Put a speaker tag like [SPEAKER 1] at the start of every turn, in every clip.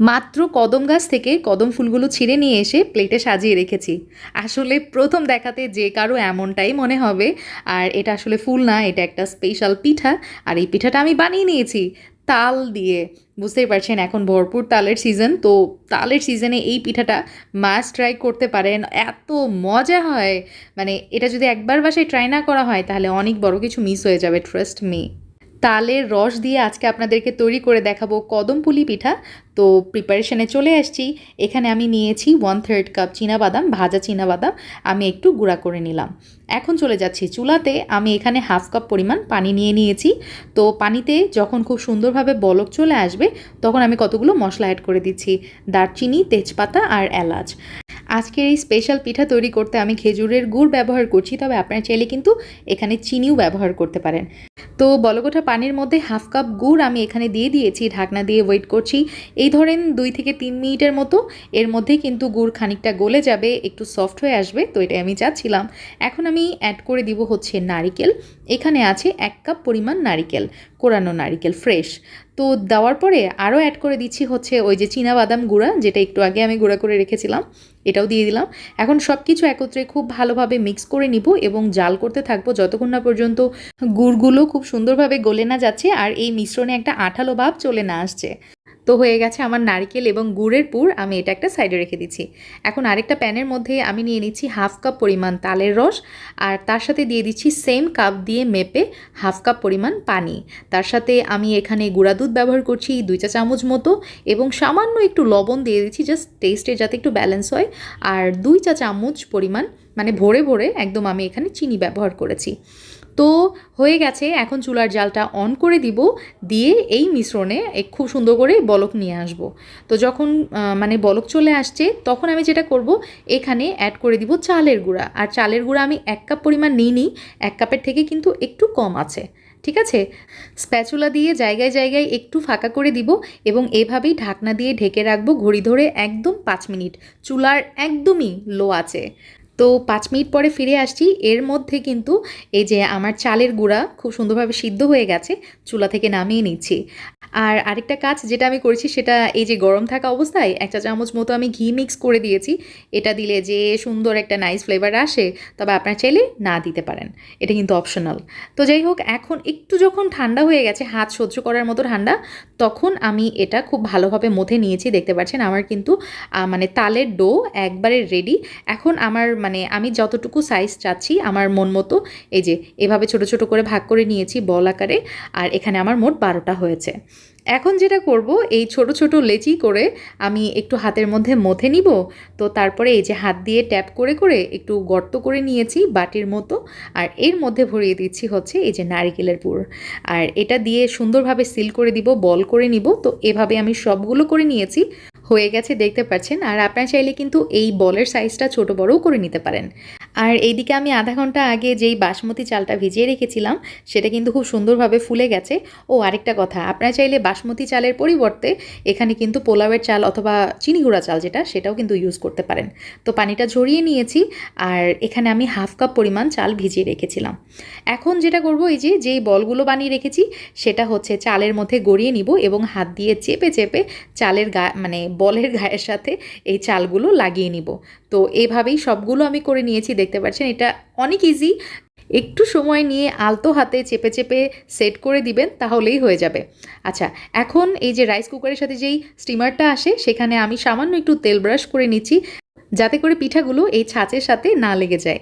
[SPEAKER 1] মাত্র কদম গাছ থেকে কদম ফুলগুলো ছিঁড়ে নিয়ে এসে প্লেটে সাজিয়ে রেখেছি। আসলে প্রথম দেখাতে যে কারও এমনটাই মনে হবে, আর এটা আসলে ফুল না, এটা একটা স্পেশাল পিঠা, আর এই পিঠাটা আমি বানিয়ে নিয়েছি তাল দিয়ে। বুঝতেই পারছেন, এখন ভরপুর তালের সিজন তো তালের সিজনে এই পিঠাটা মাস্ট ট্রাই করতে পারেন। এত মজা হয়! মানে এটা যদি একবার বাসায় ট্রাই না করা হয়, তাহলে অনেক বড় কিছু মিস হয়ে যাবে ট্রাস্ট মি তালের রস দিয়ে আজকে আপনাদেরকে তৈরি করে দেখাবো কদম পুলি পিঠা। তো প্রিপারেশনে চলে আসছি। এখানে আমি নিয়েছি ওয়ান থার্ড কাপ বাদাম ভাজা বাদাম আমি একটু গুঁড়া করে নিলাম। এখন চলে যাচ্ছি চুলাতে। আমি এখানে হাফ কাপ পরিমাণ পানি নিয়ে নিয়েছি। তো পানিতে যখন খুব সুন্দরভাবে বলক চলে আসবে, তখন আমি কতগুলো মশলা অ্যাড করে দিচ্ছি। দারচিনি, তেজপাতা আর এলাচ। আজকের এই স্পেশাল পিঠা তৈরি করতে আমি খেজুরের গুড় ব্যবহার করছি। তবে আপনারা চাইলে কিন্তু এখানে চিনিও ব্যবহার করতে পারেন। তো বলগোটা পানির মধ্যে হাফ কাপ গুড় আমি এখানে দিয়ে দিয়েছি, ঢাকনা দিয়ে ওয়েট করছি। এই ধরেন দুই থেকে তিন মিনিটের মতো, এর মধ্যেই কিন্তু গুড় খানিকটা গলে যাবে, একটু সফট হয়ে আসবে, তো এটাই আমি চাচ্ছিলাম। এখন আমি অ্যাড করে দিব হচ্ছে নারিকেল। এখানে আছে এক কাপ পরিমাণ নারিকেল, কোরানো নারিকেল ফ্রেশ তো দেওয়ার পরে আরও অ্যাড করে দিচ্ছি হচ্ছে ওই যে বাদাম গুঁড়া, যেটা একটু আগে আমি গুঁড়া করে রেখেছিলাম, এটাও দিয়ে দিলাম। এখন সব কিছু একত্রে খুব ভালোভাবে মিক্স করে নিব এবং জাল করতে থাকব যতক্ষণ না পর্যন্ত গুড়গুলো খুব সুন্দরভাবে গলে না যাচ্ছে আর এই মিশ্রণে একটা আঠালো ভাব চলে না আসছে। তো হয়ে গেছে আমার নারকেল এবং গুড়ের পুর, আমি এটা একটা সাইডে রেখে দিচ্ছি। এখন আরেকটা প্যানের মধ্যে আমি নিয়ে নিচ্ছি হাফ কাপ পরিমাণ তালের রস আর তার সাথে দিয়ে দিচ্ছি সেম কাপ দিয়ে মেপে হাফ কাপ পরিমাণ পানি। তার সাথে আমি এখানে গুঁড়া দুধ ব্যবহার করছি দুই চা চামচ মতো এবং সামান্য একটু লবণ দিয়ে দিচ্ছি জাস্ট টেস্টে যাতে একটু ব্যালেন্স হয় আর দুই চা চামচ পরিমাণ মানে ভরে ভরে একদম আমি এখানে চিনি ব্যবহার করেছি। তো হয়ে গেছে, এখন চুলার জালটা অন করে দিব, দিয়ে এই মিশ্রণে খুব সুন্দর করে বলক নিয়ে আসব। তো যখন মানে বলক চলে আসছে, তখন আমি যেটা করব, এখানে অ্যাড করে দিব চালের গুঁড়া। আর চালের গুঁড়া আমি এক কাপ পরিমাণ নিই নিই এক কাপের থেকে কিন্তু একটু কম আছে, ঠিক আছে? স্প্যাচুলা দিয়ে জায়গায় জায়গায় একটু ফাঁকা করে দিব এবং এভাবেই ঢাকনা দিয়ে ঢেকে রাখব ঘড়ি ধরে একদম পাঁচ মিনিট। চুলার একদমই লো আছে। তো পাঁচ মিনিট পরে ফিরে আসছি। এর মধ্যে কিন্তু এই যে আমার চালের গুঁড়া খুব সুন্দরভাবে সিদ্ধ হয়ে গেছে, চুলা থেকে নামিয়ে নিচ্ছি। আর আরেকটা কাজ যেটা আমি করেছি সেটা এই যে গরম থাকা অবস্থায় একটা চামচ মতো আমি ঘি মিক্স করে দিয়েছি। এটা দিলে যে সুন্দর একটা নাইস ফ্লেভার আসে, তবে আপনার চাইলে না দিতে পারেন। এটা কিন্তু অপশনাল তো যাই হোক, এখন একটু যখন ঠান্ডা হয়ে গেছে, হাত সহ্য করার মতো ঠান্ডা, তখন আমি এটা খুব ভালোভাবে মধ্যে নিয়েছি। দেখতে পাচ্ছেন আমার কিন্তু মানে তালের ডো একবারে রেডি এখন আমার মানে আমি যতটুকু সাইজ চাচ্ছি আমার মন মতো, এই যে এভাবে ছোট ছোট করে ভাগ করে নিয়েছি বল আকারে, আর এখানে আমার মোট বারোটা হয়েছে। এখন যেটা করব, এই ছোট ছোট লেচি করে আমি একটু হাতের মধ্যে মথে নিব, তো তারপরে এই যে হাত দিয়ে ট্যাপ করে করে একটু গর্ত করে নিয়েছি বাটির মতো, আর এর মধ্যে ভরিয়ে দিচ্ছি হচ্ছে এই যে নারিকেলের পুর। আর এটা দিয়ে সুন্দরভাবে সিল করে দিব, বল করে নিব, তো এভাবে আমি সবগুলো করে নিয়েছি হয়ে গেছে, দেখতে পাচ্ছেন। আর আপনারা চাইলে কিন্তু এই বলের সাইজটা ছোট বড়ও করে নিতে পারেন। আর এইদিকে আমি আধা ঘণ্টা আগে যেই বাসমতি চালটা ভিজিয়ে রেখেছিলাম, সেটা কিন্তু খুব সুন্দরভাবে ফুলে গেছে। ও, আরেকটা কথা, আপনারা চাইলে বাসমতি চালের পরিবর্তে এখানে কিন্তু পোলাওয়ের চাল অথবা চিনি গুঁড়া চাল যেটা, সেটাও কিন্তু ইউজ করতে পারেন। তো পানিটা ঝরিয়ে নিয়েছি, আর এখানে আমি হাফ কাপ পরিমাণ চাল ভিজিয়ে রেখেছিলাম। এখন যেটা করব, এই যে, যেই বলগুলো বানিয়ে রেখেছি, সেটা হচ্ছে চালের মধ্যে গড়িয়ে নিব এবং হাত দিয়ে চেপে চেপে চালের গা মানে বলের গায়ের সাথে এই চালগুলো লাগিয়ে নিব। তো এভাবেই সবগুলো আমি করে নিয়েছি দেখতে পাচ্ছেন, এটা অনেক ইজি একটু সময় নিয়ে আলতো হাতে চেপে চেপে সেট করে দিবেন, তাহলেই হয়ে যাবে। আচ্ছা এখন এই যে রাইস কুকারের সাথে যেই স্টিমারটা আসে, সেখানে আমি সামান্য একটু তেল ব্রাশ করে নিচ্ছি, যাতে করে পিঠাগুলো এই ছাঁচের সাথে না লেগে যায়।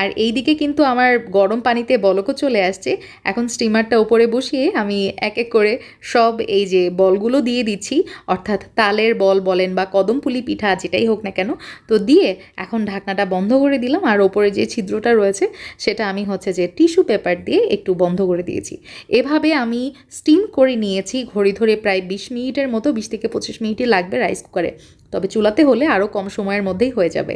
[SPEAKER 1] আর এই দিকে কিন্তু আমার গরম পানিতে বলকও চলে আসছে। এখন স্টিমারটা উপরে বসিয়ে আমি এক এক করে সব এই যে বলগুলো দিয়ে দিচ্ছি। অর্থাৎ তালের বল বলেন বা কদমপুলি পিঠা যেটাই হোক না কেন। তো দিয়ে এখন ঢাকনাটা বন্ধ করে দিলাম। আর ওপরে যে ছিদ্রটা রয়েছে, সেটা আমি হচ্ছে যে টিস্যু পেপার দিয়ে একটু বন্ধ করে দিয়েছি। এভাবে আমি স্টিম করে নিয়েছি। ঘড়ি ধরে প্রায় বিশ মিনিটের মতো, বিশ থেকে পঁচিশ মিনিটই লাগবে রাইস কুকারে তবে চুলাতে হলে আরও কম সময়ের মধ্যেই হয়ে যাবে।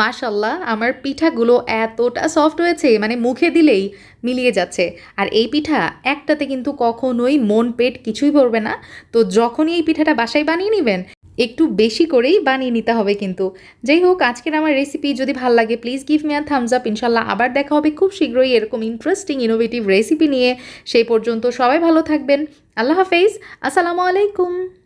[SPEAKER 1] মাশাল্লাহ আমার পিঠাগুলো এতটা সফট হয়েছে মানে মুখে দিলেই মিলিয়ে যাচ্ছে। আর এই পিঠা একটাতে কিন্তু কখনোই মন পেট কিছুই পড়বে না। তো যখনই এই পিঠাটা বাসায় বানিয়ে নেবেন, একটু বেশি করেই বানিয়ে নিতে হবে কিন্তু। যাই হোক, আজকের আমার রেসিপি যদি ভালো লাগে please give me your thumbs up ইনশাল্লাহ আবার দেখা হবে খুব শীঘ্রই এরকম ইন্টারেস্টিং ইনোভেটিভ রেসিপি নিয়ে। সেই পর্যন্ত সবাই ভালো থাকবেন। আল্লাহ হাফেজ, আসসালামু আলাইকুম।